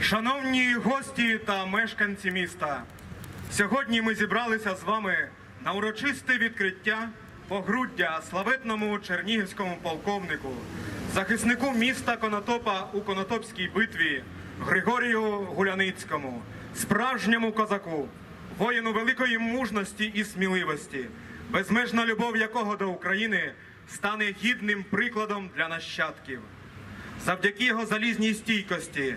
Шановні гості та мешканці міста, сьогодні ми зібралися з вами на урочисте відкриття погруддя славетному чернігівському полковнику, захиснику міста Конотопа у Конотопській битві Григорію Гуляницькому, справжньому козаку, воїну великої мужності і сміливості, безмежна любов якого до України стане гідним прикладом для нащадків. Завдяки його залізній стійкості,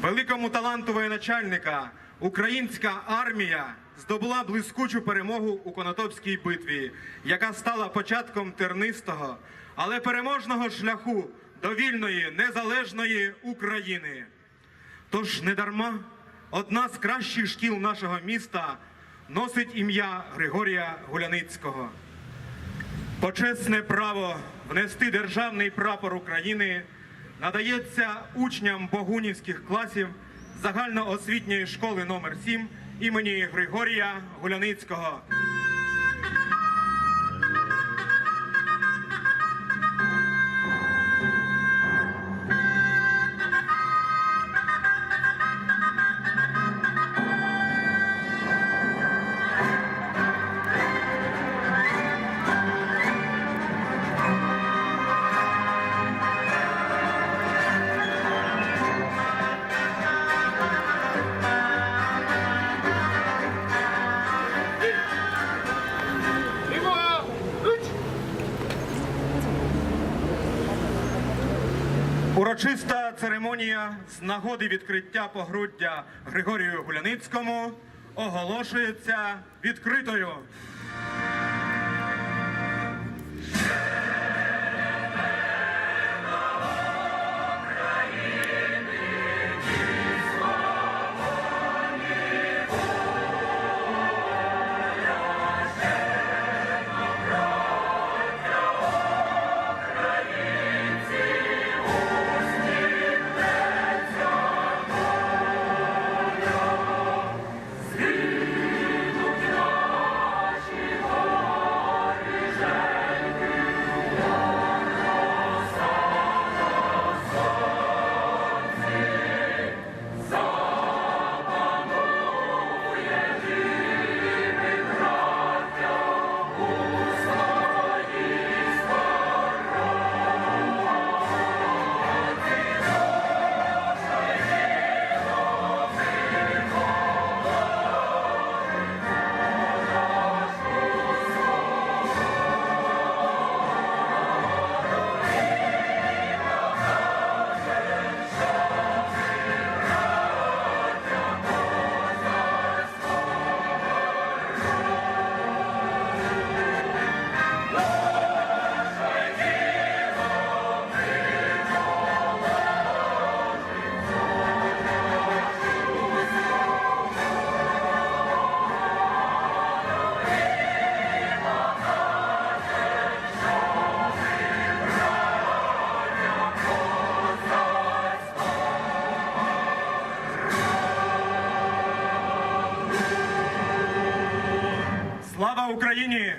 великому таланту воєначальника, українська армія здобула блискучу перемогу у Конотопській битві, яка стала початком тернистого, але переможного шляху до вільної незалежної України. Тож недарма одна з кращих шкіл нашого міста носить ім'я Григорія Гуляницького. Почесне право внести державний прапор України надається учням богунівських класів загальноосвітньої школи номер 7 імені Григорія Гуляницького. Урочиста церемонія з нагоди відкриття погруддя Григорію Гуляницькому оголошується відкритою. Україні!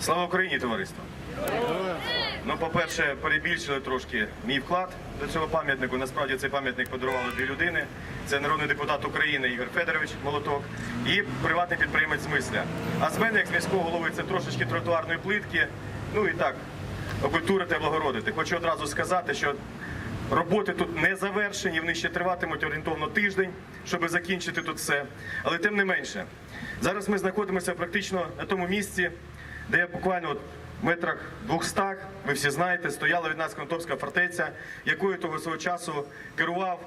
Слава Україні, товариство! Ну, по-перше, перебільшили трошки мій вклад до цього пам'ятнику. Насправді цей пам'ятник подарували дві людини. Це народний депутат України Ігор Федорович Молоток і приватний підприємець Мисля. А з мене, як з міського голови, це трошечки тротуарної плитки. Ну і так, окультурити, облагородити. Хочу одразу сказати, що роботи тут не завершені, вони ще триватимуть орієнтовно тиждень, щоб закінчити тут все. Але тим не менше, зараз ми знаходимося практично на тому місці, де буквально от метрах 200, ви всі знаєте, стояла від нас Конотопська фортеця, якою того свого часу керував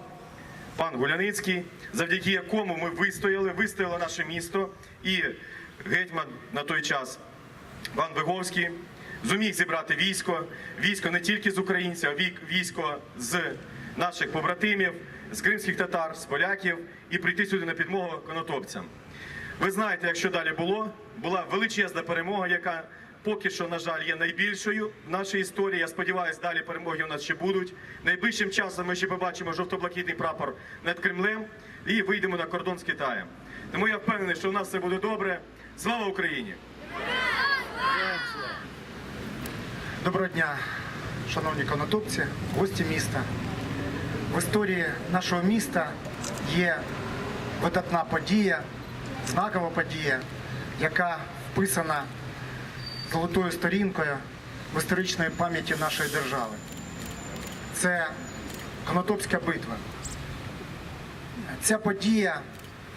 пан Гуляницький, завдяки якому ми вистояли, вистояло наше місто і гетьман на той час пан Виговський зуміг зібрати військо, військо не тільки з українців, а військо з наших побратимів, з кримських татар, з поляків і прийти сюди на підмогу конотопцям. Ви знаєте, як що далі було. Була величезна перемога, яка поки що, на жаль, є найбільшою в нашій історії. Я сподіваюся, далі перемоги у нас ще будуть. Найближчим часом ми ще побачимо жовто-блакитний прапор над Кремлем і вийдемо на кордон з Китаєм. Тому я впевнений, що у нас все буде добре. Слава Україні! Доброго дня, шановні конотопці, гості міста. в історії нашого міста є видатна подія, знакова подія, яка вписана золотою сторінкою в історичної пам'яті нашої держави. Це Конотопська битва. Ця подія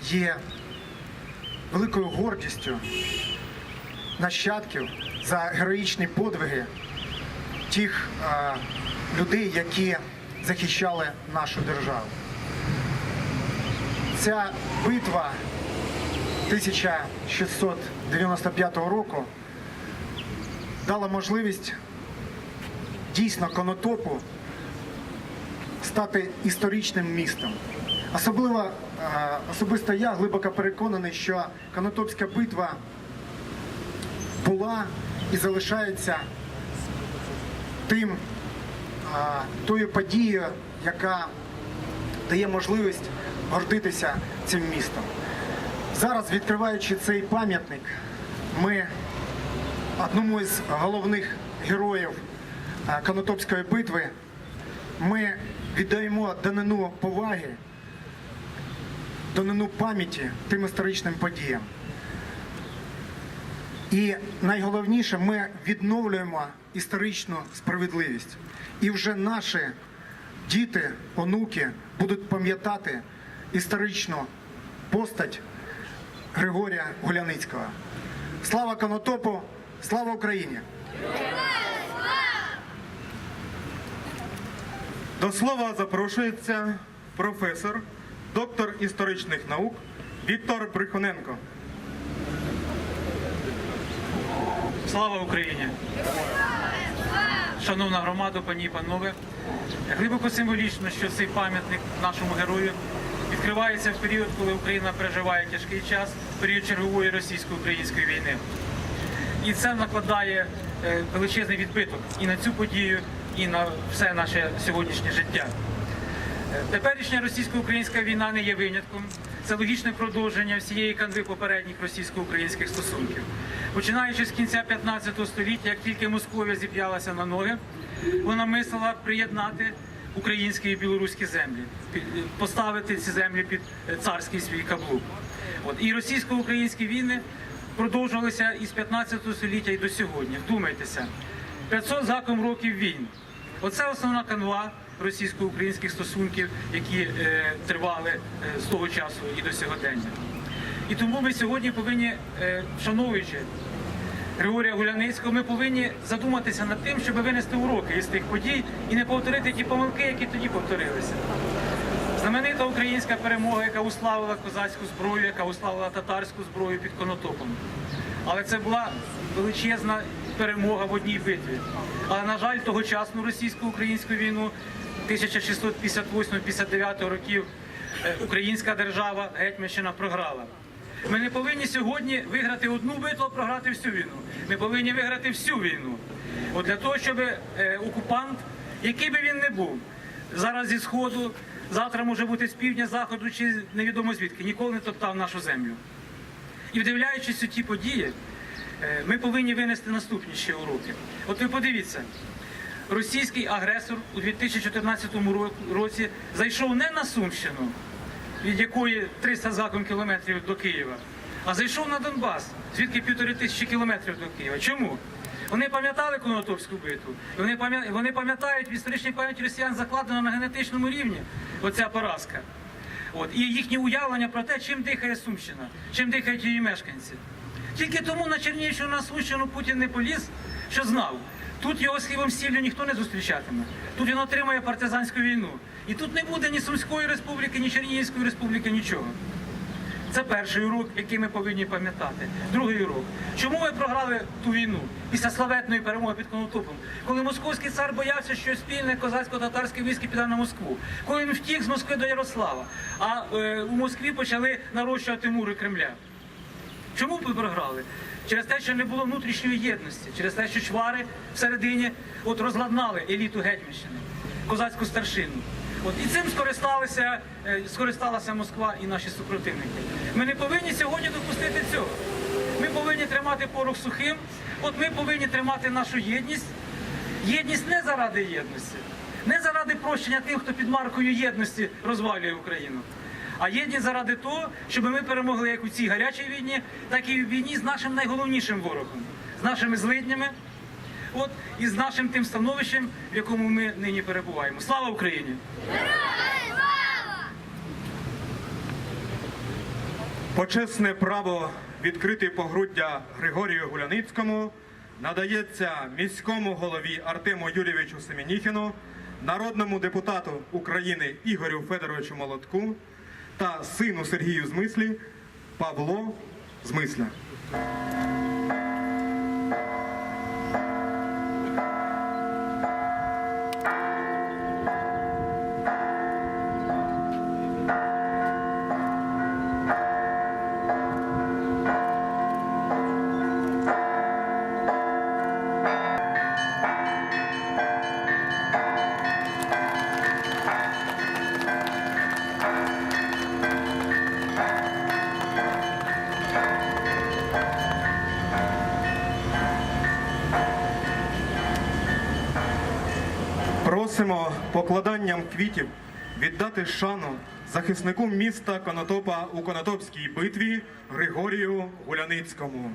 є великою гордістю нащадків за героїчні подвиги тих людей, які захищали нашу державу. Ця битва 1695 року дала можливість дійсно Конотопу стати історичним містом. Особливо особисто я глибоко переконаний, що Конотопська битва була і залишається тим тою подією, яка дає можливість гордитися цим містом. Зараз, відкриваючи цей пам'ятник, ми одному із головних героїв Конотопської битви ми віддаємо данину поваги, данину пам'яті тим історичним подіям. І найголовніше, ми відновлюємо історичну справедливість. І вже наші діти, онуки будуть пам'ятати історичну постать Григорія Гуляницького. Слава Конотопу! Слава Україні! До слова запрошується професор, доктор історичних наук Віктор Брихоненко. Слава Україні! Шановна громада, пані і панове, глибоко символічно, що цей пам'ятник нашому герою відкривається в період, коли Україна переживає тяжкий час, період чергової російсько-української війни. І це накладає е, величезний відбиток і на цю подію, і на все наше сьогоднішнє життя. Е, Теперішня російсько-українська війна не є винятком. Це логічне продовження всієї канви попередніх російсько-українських стосунків. Починаючи з кінця 15 століття, як тільки Московія зіп'ялася на ноги, вона мислила приєднати українські і білоруські землі, поставити ці землі під е, царський свій каблук. От і російсько-українські війни продовжувалися із 15 століття і до сьогодні. Вдумайтеся, 500 заком років війн. Оце основна канва російсько-українських стосунків, які е, тривали е, з того часу і до сьогодення. І тому ми сьогодні повинні, е, вшановуючи Григорія Гуляницького, ми повинні задуматися над тим, щоб винести уроки із тих подій і не повторити ті помилки, які тоді повторилися. Знаменита українська перемога, яка уславила козацьку зброю, яка уславила татарську зброю під Конотопом. Але це була величезна перемога в одній битві. Але, на жаль, тогочасну російсько-українську війну 1658-59 років е, українська держава Гетьманщина програла. Ми не повинні сьогодні виграти одну битву, а програти всю війну. Ми повинні виграти всю війну. От для того, щоб е, окупант, який би він не був, зараз зі сходу, завтра може бути з півдня, заходу чи невідомо звідки, ніколи не топтав нашу землю. І вдивляючись у ті події, е, ми повинні винести наступні ще уроки. От ви подивіться, російський агресор у 2014 ро- році зайшов не на Сумщину, від якої 300 з гаком кілометрів до Києва, а зайшов на Донбас, звідки півтори тисячі кілометрів до Києва. Чому? Вони пам'ятали Конотопську битву, вони пам'ятають в історичній пам'яті росіян закладено на генетичному рівні оця поразка. От, і їхні уявлення про те, чим дихає Сумщина, чим дихають її мешканці. Тільки тому на Чернігівщину на Сумщину Путін не поліз, що знав. Тут його з хлібом сіллю ніхто не зустрічатиме. Тут він отримає партизанську війну. І тут не буде ні Сумської республіки, ні Чернігівської республіки, нічого. Це перший урок, який ми повинні пам'ятати. Другий урок. Чому ми програли ту війну після славетної перемоги під Конотопом? Коли московський цар боявся, що спільне козацько-татарське військо піде на Москву. Коли він втік з Москви до Ярослава, а е, у Москві почали нарощувати мури Кремля. Чому ми програли? Через те, що не було внутрішньої єдності, через те, що чвари всередині от розладнали еліту Гетьманщини, козацьку старшину. От і цим скористалися, е, скористалася Москва і наші супротивники. Ми не повинні сьогодні допустити цього. Ми повинні тримати порох сухим. От ми повинні тримати нашу єдність. Єдність не заради єдності, Не заради прощення тим, хто під маркою єдності розвалює Україну. А єдність заради того, щоб ми перемогли як у цій гарячій війні, так і в війні з нашим найголовнішим ворогом, з нашими злиднями, от і з нашим тим становищем, в якому ми нині перебуваємо. Слава Україні! Почесне право відкрити погруддя Григорію Гуляницькому надається міському голові Артему Юрійовичу Семеніхіну, народному депутату України Ігорю Федоровичу Молотку та сину Сергію Змислі Павло Змисля. Просимо покладанням квітів віддати шану захиснику міста Конотопа у Конотопській битві Григорію Гуляницькому.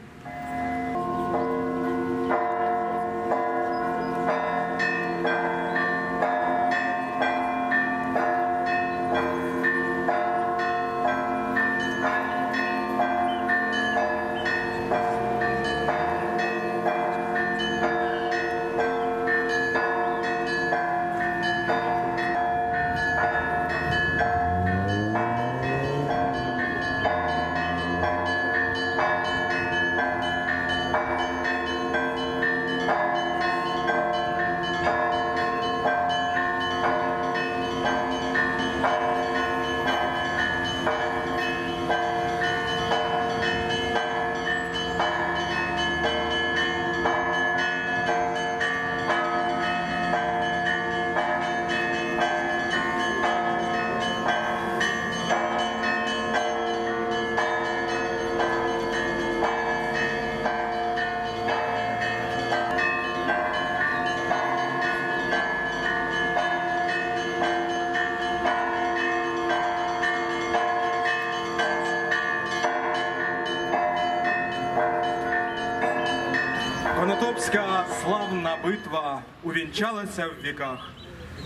Битва увінчалася в віках.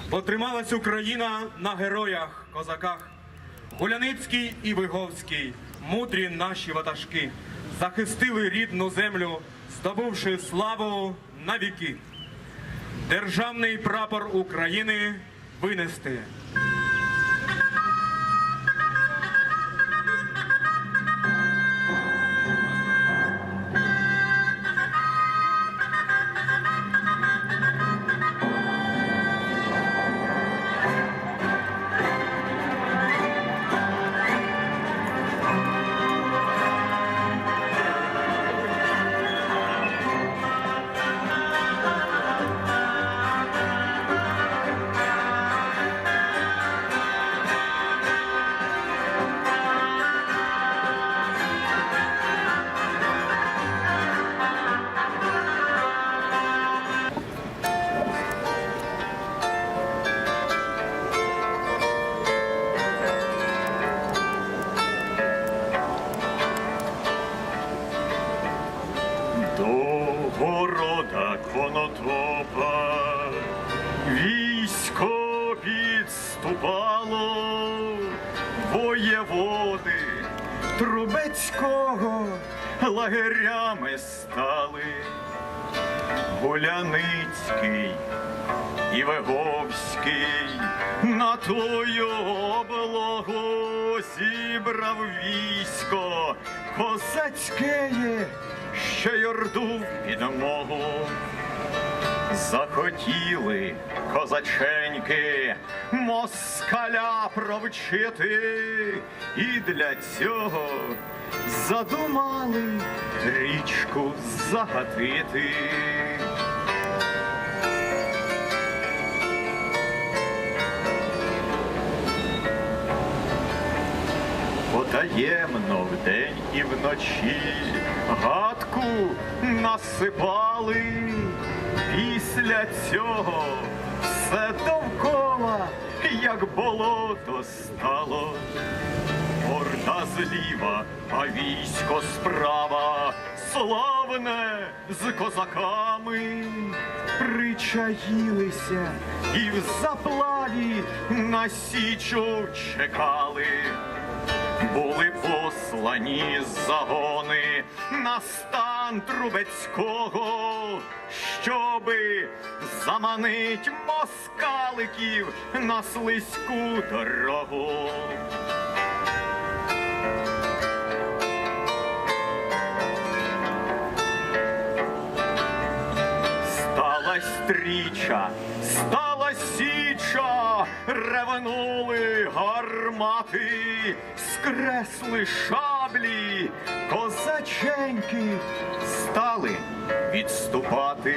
Потрималась Україна на героях, козаках. Гуляницький і Виговський, мудрі наші ватажки, захистили рідну землю, здобувши славу на віки. Державний прапор України винести. Трубецького лагерями стали. Гуляницький і Веговський на тою облогу зібрав військо козацькеє, що й орду підмогу. Захотіли козаченьки москаля провчити, і для цього задумали річку загатити. Потаємно вдень і вночі гадку насипали. Після цього все довкола, як болото стало. Орда зліва, а військо справа, славне з козаками причаїлися і в заплаві на січу чекали. Були послані загони на стан Трубецького, щоби заманить москаликів на слизьку дорогу. Стала стріча, стала січа, реванули гармати, скресли шаблі, козаченьки стали відступати.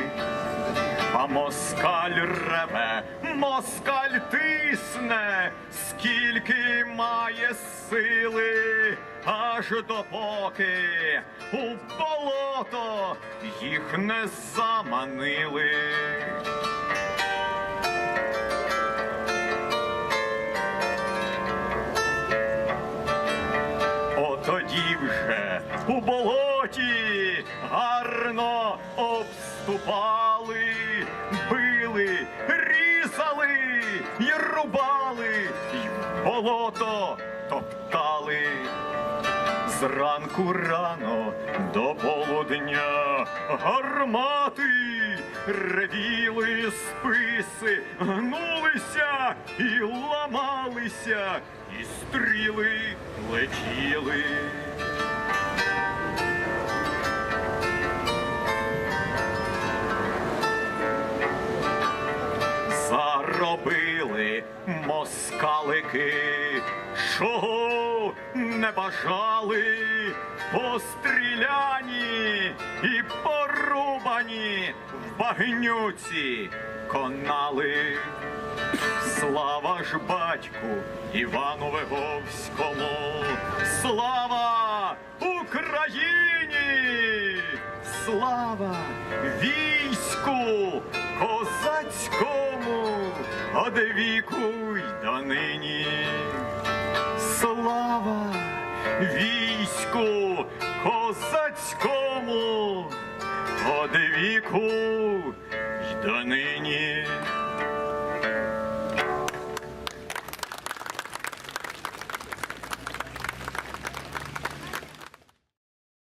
А москаль реве, москаль тисне, скільки має сили, аж допоки у болото їх не заманили. Обступали, били, різали і рубали, і болото топтали. Зранку рано до полудня гармати ревіли списи, гнулися і ламалися, і стріли летіли. Москалики, чого не бажали, постріляні і порубані в багнюці конали. Слава ж батьку Івану Виговському, слава Україні! Слава війську козацькому, од віку й донині. Слава війську козацькому, од віку й донині.